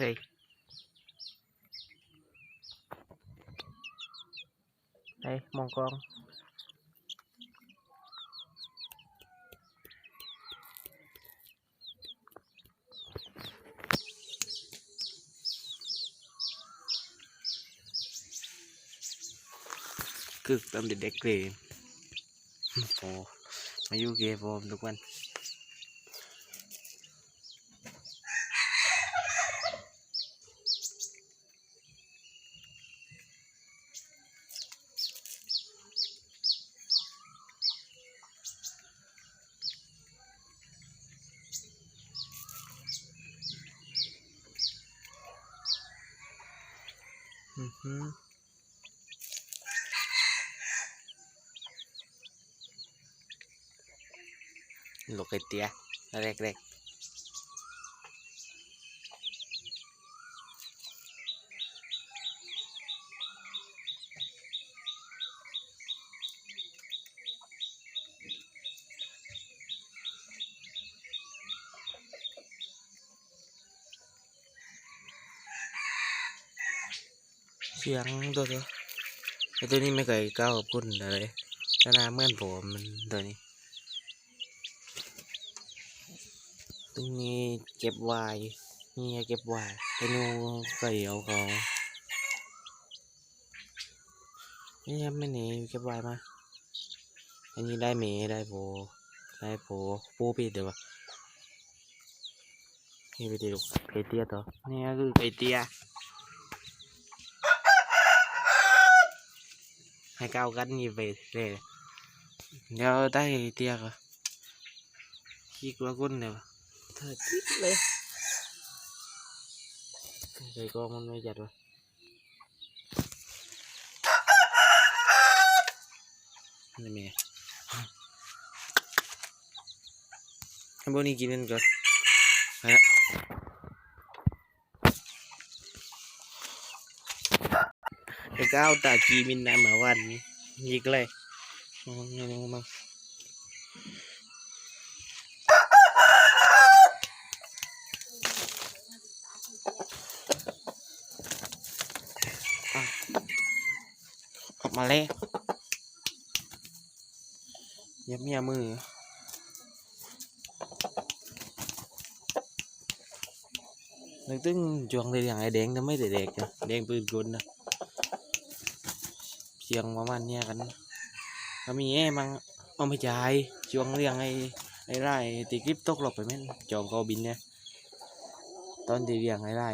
เฮ้ยไปมองกล้องกึกตอ นเด็กๆเลย โอ้มาอยู่เกมผมทุกวัน อือหือลูกไอเตี้ยเล็กๆเสียงตัวเดียวไอตัวนี้ไม่เคยก้าวกับพุ่นอะไรก็น่าเมื่อนผมมันตัวนี้ ตรงนี้เก็บวายนี่เก็บวายไปนูเกี่ยวเขานี่ยังไม่หนีเก็บวายมา อันนี้ได้เมได้โบได้โบปูปิดเดี๋ยววะนี่ไปดูไก่เตี้ยต่อนี่ก็คือไก่เตี้ยให้ก้าวกันนี่ไปเนี่ยก็เฮียเตี้ย กเลยมองนี่มองออกมาเลยเย็บเมียมือนึกถึง จวงเลยอย่างไอ้แดงทำไมแต่เด็กนะแดงปืนกลนะ เสียงประมาณเนี้ยกันก็มีแอ้มังเอาไม่จ่ายจวงเรียงไอ้ไอ้ไร่ตีคลิปตกหลบไปแม่นจอมเขาบินเนี่ยตอนตีเรียงไอ้ไร่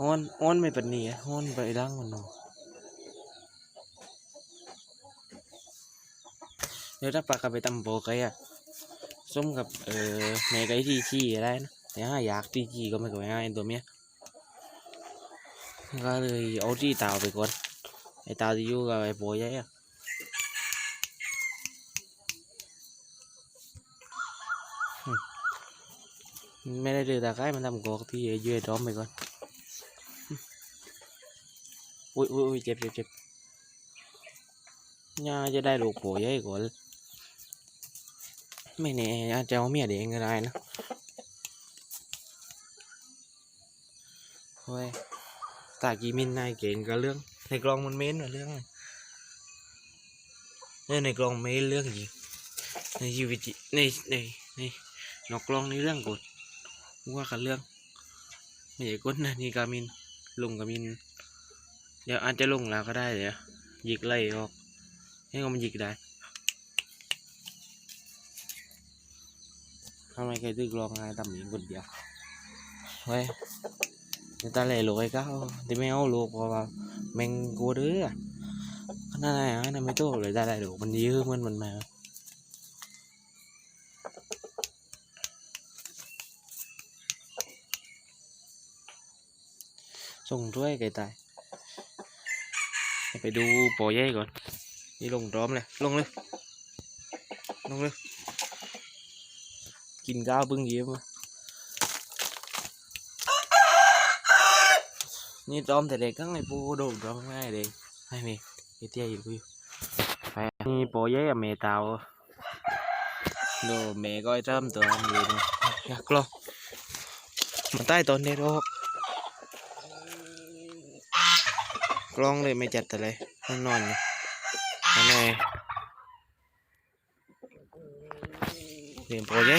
อ้อนอ้อนไม่เป็นนี่อ้อนไปดังมันเนาะเดี๋ยวถ้าปลากลับไปตำโบกไก่อะส้มกับเออแม่ไก่ที่ขี้อะไรนะแต่ถ้าอยากที่ขี้ก็ไม่ก็ง่ายตัวเมียก็เลยเอาที่ตาไปก่อนไอ้เตาที่อยู่กับไอ้โบใหญ่อะอืมไม่ได้เดือดตาไก่มันทำกอกที่ยืดร้อมไปก่อน อืมอุ้ยอุ้ยอุ้ยเจ็บเจ็บเจ็บน่าจะได้ลูกโบใหญ่ก่อนไม่แน่อาจจะเอาเมีย เด็กก็ได้นกรองในกลองมันเม้นเรื่องอะไรเนี่ยในกลองเม้นเรื่องจริงในชีวิตจริงในในในนอกกลองในเรื่องกดว่ากันเรื่องไม่กดนะนี่กามินลงกามิน เดี๋ยวอาจจะลงแล้วก็ได้เดี๋ยวหยิกไล่ออกให้มันหยิกได้ทำไมใครตึกรองไงานทำอย่างคนเดียวเฮ้ยตาเหล่ลูกไอ้ก้าวที่ไม่เอาลูกเพราะว่า แมงกลัวเด้อขนาดไหนอะนั่นไม่โตเลยตาเหล่ลูมันยื้อมันมันมาส่งด้วยไก่ตาย ไปดูปอใหญ่ก่อน นี่ลงร้อมเลย ลงเลย ลงเลย กินข้าวเพิ่งยิ้มอะ นี่จอมแต่เด็กก็ไงปูโดนจอมง่ายเลยให้เมย์ไอเตี้ยอยู่กูนี่โปรเย่เมย์เตาดูเมย์ก็ไอ้จอมตัวนี้นะอยากลองมันใต้ตอนนี้รอบกล้องเลยไม่จัดแต่เลยมันนอนอยู่นั่นเองเรียนโปรเย่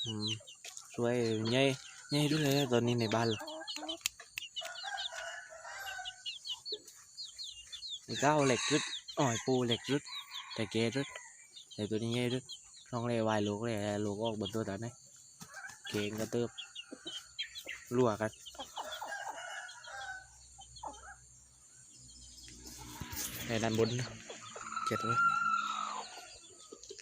เจียงนี่อือหือช่วยใหญ่ใหญ่ด้วยเลยตอนนี้ในบ้านเลยไอ้ก้าวเหล็กรึดอ้อยปูเหล็กรึดแต่เกรึดแต่ตัวนี้ใหญ่รึดลองเลยวายลูกเลยลูกออกบนตัวตาไหนเก่งกระเติบรั่วกันในด้านบนเก็บไว้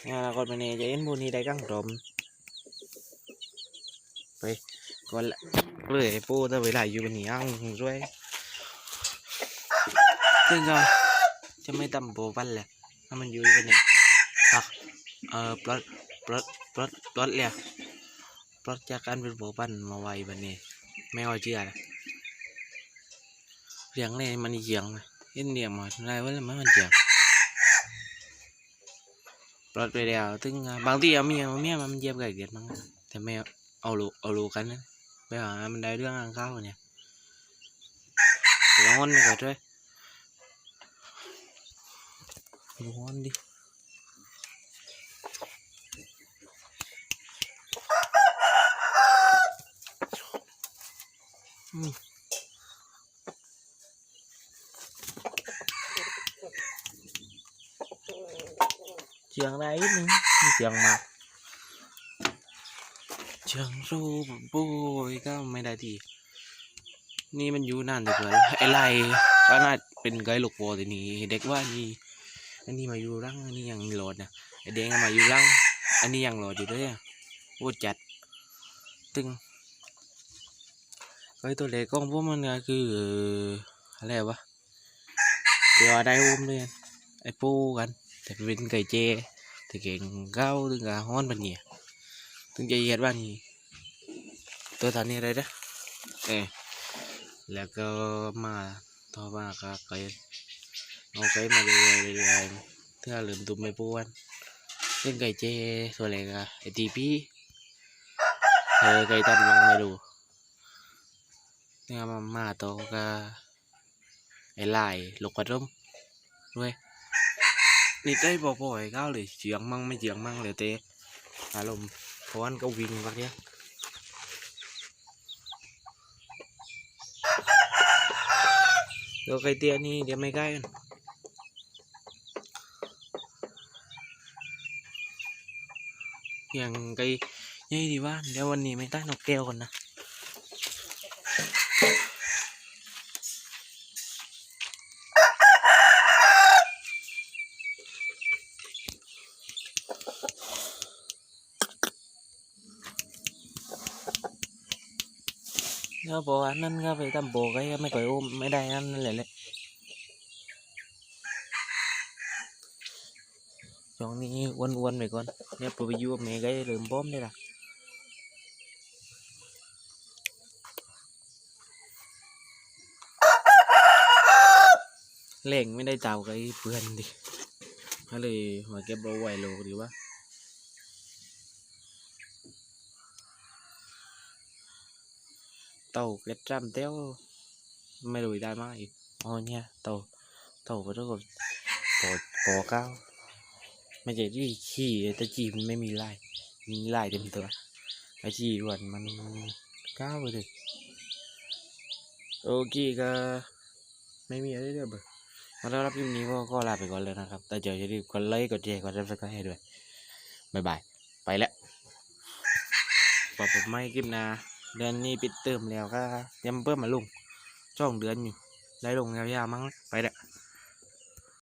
หน่วยขอยเขาเดี๋ยวเดี๋ยวเล่งมันก่อนเพื่อมันไม่ได้จับนัวเลยหวานนี่ที่ไก่เตี้ยออกลองไปงานเราก็ไปเนี่ย จะเอ็นบุนีได้กังรมไปก่อนละเลยไอ้ปูถ้าเวลาอ เชียงไหนนึงเอะไปหามันได้เรื่องอ่างข้าวเนี่ยร้อนไปก่อนด้วยร้อนดิอืมเชียงได้นิดนึงไม่เชียงมาเชียงรูปปุ้ยก็ไม่ได้ทีนี่มันอยู่นานแต่เกินไอ้ไรก็น่าเป็นไกด์ลูกโปแต่นี่เด็กว่านี่อันนี้มาอยู่รังอันนี้ยังโหลดนะไอ้เด็กมาอยู่รังอันนี้ยังโหลดอยู่ด้วยอะโอ้จัดตึงไอ้ตัวเล็กของพวกมันก็คืออะไรวะเดี๋ยวได้อุ้มด้วยไอ้ปูกัน แต่เป็นไก่เจแต่เก่งเก้าถึงกับฮ้อนบันเนี่ยถึงจะเยียดบ้านนี้ตัวตอนนี้อะไรนะเออแล้วก็มาต่อมาก็ไก่เอาไก่มาเรื่อยๆเรื่อยๆเพื่อลืมตุ้มไม่ป้วนเล่นไก่เจตัวเล็กอะไอทีพีเออไก่ตันมังม่ดูเนี่ยมามาโตก็ไอ้ลายลูกกระดมด้วย นี่ได้บอกบ่อยก้าวเลยเฉียงมั่งไม่เฉียงมั่งเลยเตะอารมณ์พรานก็วิ่งพักเนี้ยเดี๋ยวไก่เตี้ยนี่เดี๋ยวไม่ใกล้กันอย่างไก่ยี่ดีว่าเดี๋ยววันนี้ไม่ได้นกแก้วกันนะ เดี๋ยวบอกว่านั่นก็ไปทำโบกไอ้ไม่ก่อยอุ้มไม่ได้นั่นนั่นแหละเลยช่วงนี้อ้วนๆไปก่อนเดี๋ยวไปอยู่กับแม่ก็เริ่มพร้อมได้ละเล่งไม่ได้เจ้ากับไอ้เพื่อนดิก็เลยมาเก็บเอาไว้โลดีว่า tàu kết trăm téo ไม่รู้ได้มากอีกอ๋อเนี่ยโตโตก็ต้องกดปอปอเก้าไม่ใช่ที่ขี้แต่จีมันไม่มีลายมีลายเต็มตัวไอจีอ้วนมันเก้าไปเลยโอเคก็ไม่มีอะไรเด้อเบอมาต้อนรับคลิปนี้ก็ก็ลาไปก่อนเลยนะครับ แต่เดี๋ยวอย่าลืมกดไลค์กดแชร์กดซับสไครต์ให้ด้วย บ๊ายบาย ไปแล้วพอผมไม่คลิปนะ เดือนนี้ปิดเติมแล้วก็ยังเพิ่มมาลงช่องเดือนอยู่ได้ลงยาวๆมั้งไปล้ว